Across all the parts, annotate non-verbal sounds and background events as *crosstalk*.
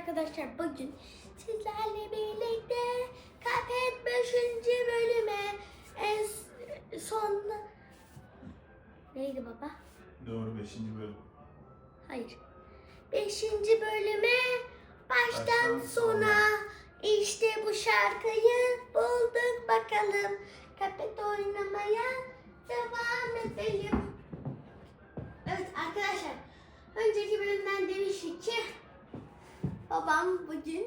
arkadaşlar bugün sizlerle birlikte Cuphead 5. bölüme en son neydi baba? Doğru 5. bölüm. Hayır. 5. bölüme baştan Baştan sona sona. işte bu şarkıyı bulduk bakalım. Cuphead oynamaya devam edelim. Evet arkadaşlar önceki bölümden demiştik ki babam bugün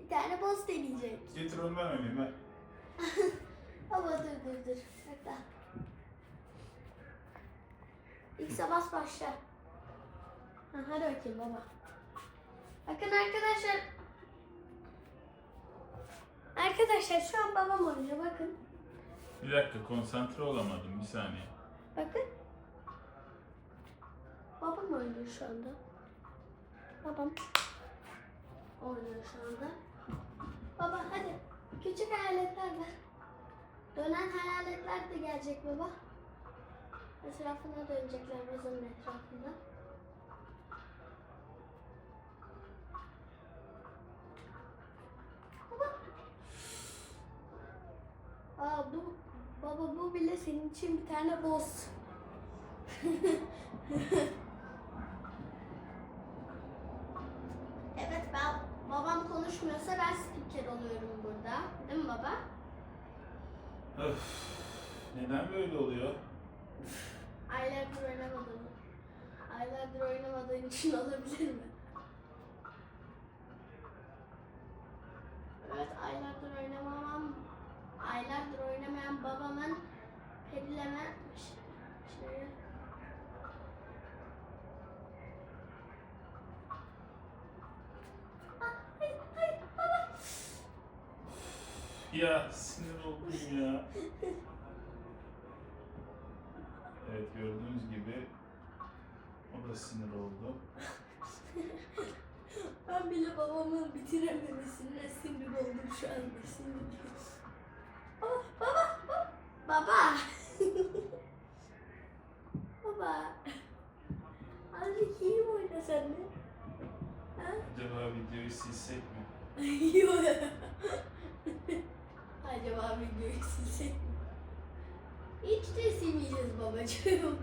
bir tane boss deneyecek. Getir onu ben oynayayım ben. *laughs* Baba dur dur dur. Bekle. X'e bas başla. Ha, hadi bakayım baba. Bakın arkadaşlar. Arkadaşlar şu an babam oynuyor bakın. Bir dakika konsantre olamadım bir saniye. Bakın. Babam oynuyor şu anda. Babam oynuyor şu anda. Baba hadi. Küçük hayaletler ver. Dönen hayaletler de gelecek baba. Etrafına dönecekler vazonun etrafında. Aa bu baba bu bile senin için bir tane boss. *laughs* evet ben babam konuşmuyorsa ben spiker oluyorum burada. Değil mi baba? Öf, neden böyle oluyor? Aylardır oynamadım. Aylardır oynamadığın için olabilir mi? Evet aylardır oynamamam. Aylardır oynamayan babamın perileme ş- şeyi. Ah, hayır, hayır, baba. Ya sinir oldum ya. Evet gördüğünüz gibi o da sinir oldu. Ben bile babamın bitirememesine sinir oldum şu anda. Sinir. Baba, baba, baba. *laughs* Baba. baba. Azıcık iyi mi oynasan ne? Acaba videoyu silsek mi? *laughs* Yok. Acaba videoyu silsek mi? Hiç de silmeyeceğiz babacığım.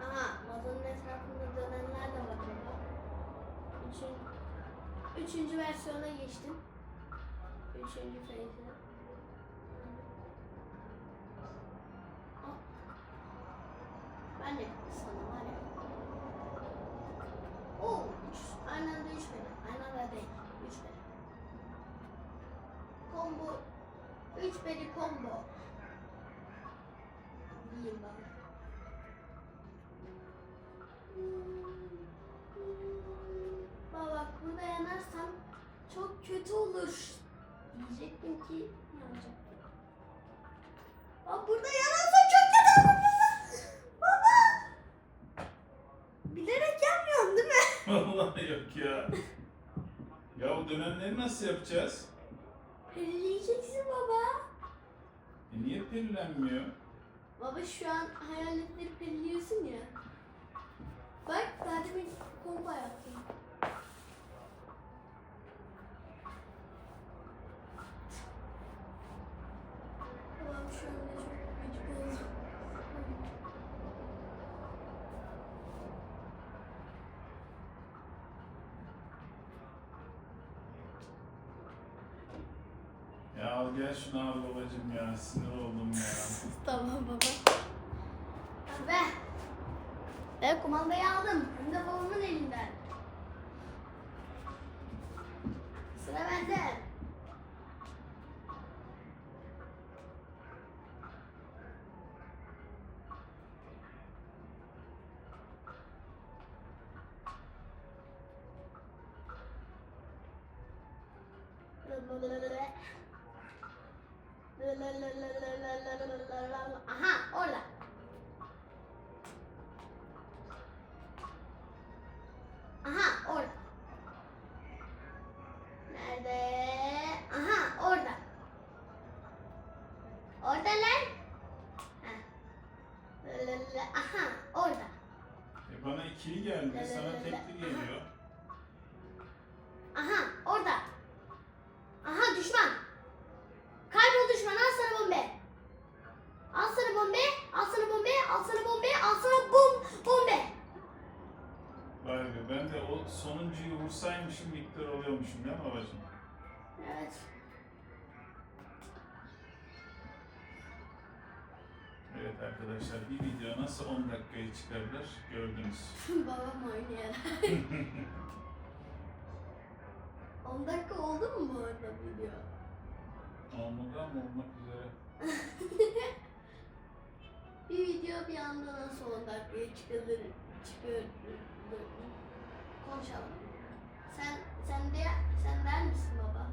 Aha, mazanın etrafında dönenler de var baba. Üçün, üçüncü versiyona geçtim. Üçüncü phase'e. Ben de sana Combo, üç beni combo. Diyeyim bana. Baba burada yanarsam çok kötü olur. Diyecektim ki yanacaktım. Aa, burada yanarsam çok kötü olur. Baba. Bilerek yanmıyorsun değil mi? *laughs* Vallahi yok ya. Ya bu dönemleri nasıl yapacağız? Peleleyeceksin baba. E niye perilenmiyor? Baba şu an hayaletleri peleliyorsun ya. Bak daha demin komba yaptım. Babam şu anda çok gıcık oldu. Ya al gel şunu al babacım ya sinir oldum ya. *laughs* Tamam baba. Ve ben kumandayı aldım. Hem de babamın elinden. Sıra bende. Aha orada. Aha orada. Nerede? Aha orada. Orada lan. aha orada. E bana ikili geldi. Sana tekli geliyor. Sonuncuyu vursaymışım Victor oluyormuşum değil mi babacığım? Evet. Evet arkadaşlar bir video nasıl 10 dakikaya çıkarılır gördünüz. *laughs* Babam oynayarak. *laughs* 10 dakika oldu mu bu arada video? Olmadı ama olmak üzere. *laughs* Bir video bir anda nasıl 10 dakikaya çıkılır, çıkıyor. Konuşalım. Sen, sen de, sen der misin baba?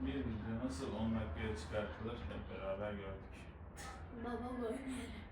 Bir video nasıl 10 dakikaya çıkartılır hep beraber gördük. Babam oynayarak.